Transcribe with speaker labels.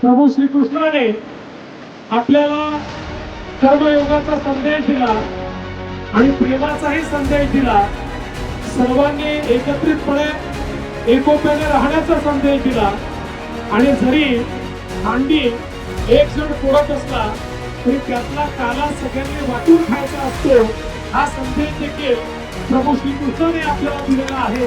Speaker 1: प्रभू श्रीकृष्णाने आपल्याला कर्मयोगाचा संदेश दिला आणि प्रेमाचाही संदेश दिला. सर्वांनी एकत्रितपणे एकोप्याने राहण्याचा संदेश दिला. आणि जरी भांडी एक जण फोडत असला तरी त्यातला काला सगळ्यांनी वाटून खायचा असतो हा संदेश देखील प्रभू श्रीकृष्णाने आपल्याला दिलेला आहे.